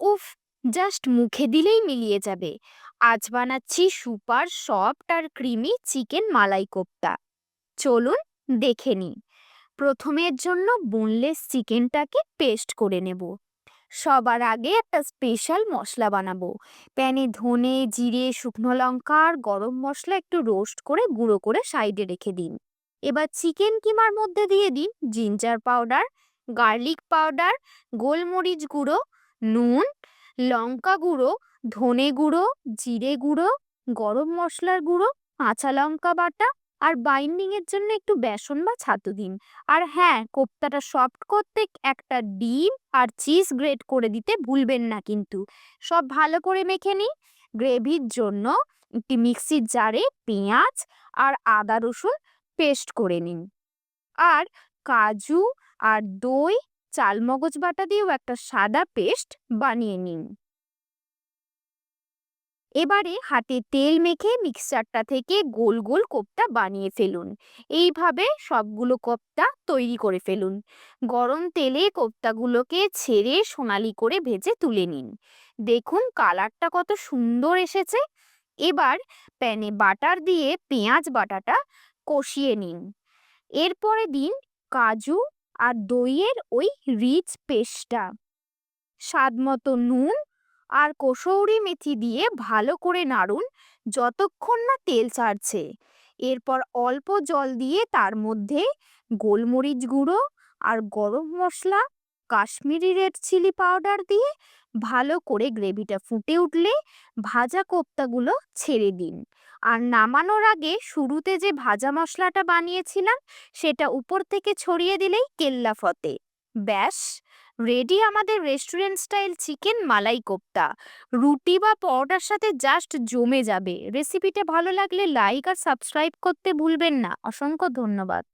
উফ জাস্ট মুখে দিলেই মিলিয়ে যাবে। আজ বানাচ্ছি সুপার সফট আর ক্রিমি চিকেন মালাই কোপ্তা। চলুন দেখে নিই। প্রথমের জন্য বোনলেস চিকেনটাকে পেস্ট করে নেব। সবার আগে একটা স্পেশাল মশলা বানাবো। প্যানে ধনে, জিরে, শুকনো লঙ্কা আর গরম মশলা একটু রোস্ট করে গুঁড়ো করে সাইডে রেখে দিন। এবার চিকেন কিমার মধ্যে দিয়ে দিন জিঞ্জার পাউডার গার্লিক পাউডার গোলমরিচ গুঁড়ো নুন, লঙ্কা গুঁড়ো, ধনে গুঁড়ো, জিরে গুঁড়ো, গরম মশলার গুঁড়ো, কাঁচা লঙ্কা বাটা আর বাইন্ডিং এর জন্য একটু বেসন বা ছাতু দিন। আর হ্যাঁ কোপ্তাটা সফট করতে একটা ডিম আর চিজ গ্রেট করে দিতে ভুলবেন না কিন্তু। সব ভালো করে মেখে নিন। গ্রেভির জন্য একটি মিক্সির জারে পেঁয়াজ আর আদা রসুন পেস্ট করে নিন। আর কাজু আর দই চালমগজ বাটা দিয়েও একটা সাদা পেস্ট বানিয়ে নিন। এবারে হাতে তেল মেখে মিক্সচারটা থেকে গোল গোল কোপ্তা বানিয়ে ফেলুন। এইভাবে সবগুলো কোপ্তা তৈরি করে ফেলুন। গরম তেলে কোপ্তাগুলোকে ছেড়ে সোনালি করে ভেজে তুলে নিন। দেখুন কালারটা কত সুন্দর এসেছে। এবার প্যানে বাটার দিয়ে পেঁয়াজ বাটাটা কষিয়ে নিন। এরপরে দিন কাজু আর দইয়ের ওই রিচ পেস্টটা। স্বাদ মতো নুন আর কসৌরি মেথি দিয়ে ভালো করে নাড়ুন যতক্ষণ না তেল ছাড়ছে। এরপর অল্প জল দিয়ে তার মধ্যে গোলমরিচ গুঁড়ো আর garam masala Kashmiri red chilli powder দিয়ে ভালো করে গ্রেভিটা ফুটে উঠলে ভাজা কোপ্তাগুলো ছেড়ে দিন। আর নামানোর আগে শুরুতে যে ভাজা মশলাটা বানিয়েছিলাম, সেটা উপর থেকে ছড়িয়ে দিলেই কেল্লা ফতে। ব্যাস, রেডি আমাদের restaurant style chicken malai kofta. রুটি বা পরোটার সাথে জাস্ট জমে যাবে। রেসিপিটা ভালো লাগলে লাইক আর সাবস্ক্রাইব করতে ভুলবেন না। অসংখ্য ধন্যবাদ।